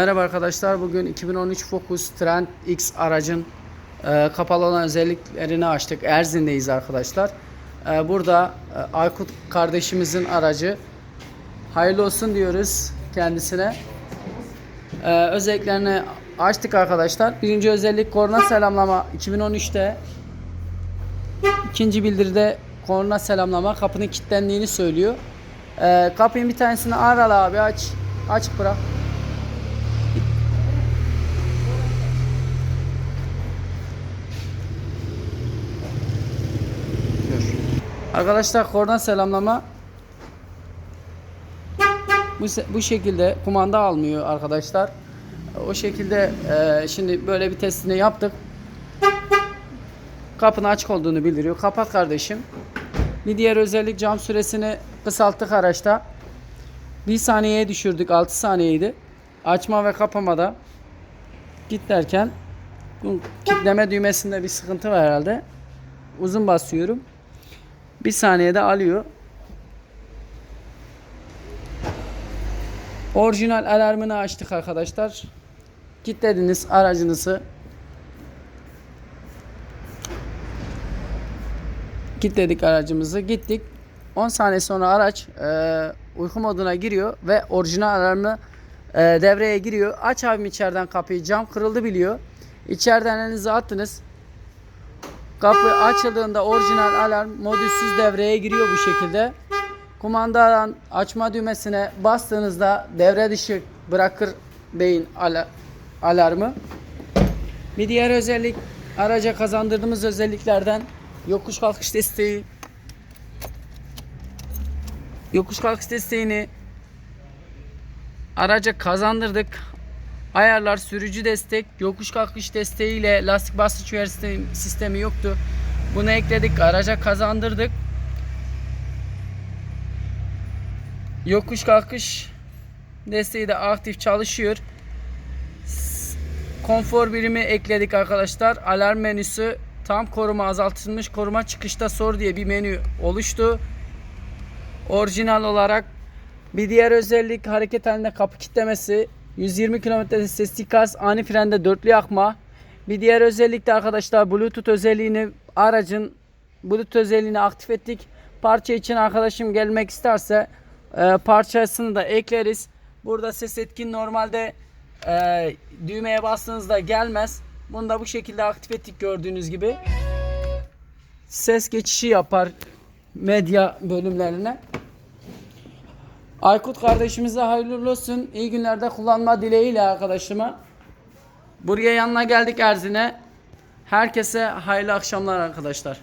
Merhaba arkadaşlar. Bugün 2013 Focus Trend X aracın e, kapalı olan özelliklerini açtık. Erzin'deyiz arkadaşlar. E, burada e, Aykut kardeşimizin aracı. Hayırlı olsun diyoruz kendisine. E, özelliklerini açtık arkadaşlar. Birinci özellik korna selamlama 2013'te. İkinci bildiride korna selamlama kapının kilitlendiğini söylüyor. E, kapının bir tanesini aralı abi aç. Açık bırak. Arkadaşlar korna selamlama bu, bu şekilde kumanda almıyor arkadaşlar. O şekilde e, şimdi böyle bir testini yaptık. Kapının açık olduğunu bildiriyor. Kapat kardeşim. Bir diğer özellik cam süresini kısalttık araçta. 1 saniyeye düşürdük. 6 saniyeydi. Açma ve kapamada git derken kilitleme düğmesinde bir sıkıntı var herhalde. Uzun basıyorum. Bir saniyede alıyor. Orijinal alarmını açtık arkadaşlar. Kilitlediniz aracınızı. Kilitledik aracımızı. Gittik. 10 saniye sonra araç e, uyku moduna giriyor ve orijinal alarmı e, devreye giriyor. Aç abim içeriden kapıyı. Cam kırıldı biliyor. İçeriden elinizi attınız. Kapı açıldığında orijinal alarm modülsüz devreye giriyor bu şekilde. Kumandadan açma düğmesine bastığınızda devre dışı bırakır beyin ala- alarmı. Bir diğer özellik araca kazandırdığımız özelliklerden yokuş kalkış desteği. Yokuş kalkış desteğini araca kazandırdık. Ayarlar sürücü destek, yokuş kalkış desteğiyle lastik basınç uyarı sistemi, yoktu. Bunu ekledik, araca kazandırdık. Yokuş kalkış desteği de aktif çalışıyor. Konfor birimi ekledik arkadaşlar. Alarm menüsü tam koruma azaltılmış koruma çıkışta sor diye bir menü oluştu. Orijinal olarak bir diğer özellik hareket halinde kapı kilitlemesi. 120 km sesli ikaz, ani frende dörtlü yakma. Bir diğer özellik de arkadaşlar Bluetooth özelliğini aracın Bluetooth özelliğini aktif ettik. Parça için arkadaşım gelmek isterse e, parçasını da ekleriz. Burada ses etkin normalde e, düğmeye bastığınızda gelmez. Bunu da bu şekilde aktif ettik gördüğünüz gibi. Ses geçişi yapar medya bölümlerine. Aykut kardeşimize hayırlı olsun. İyi günlerde kullanma dileğiyle arkadaşıma. Buraya yanına geldik Erzin'e. Herkese hayırlı akşamlar arkadaşlar.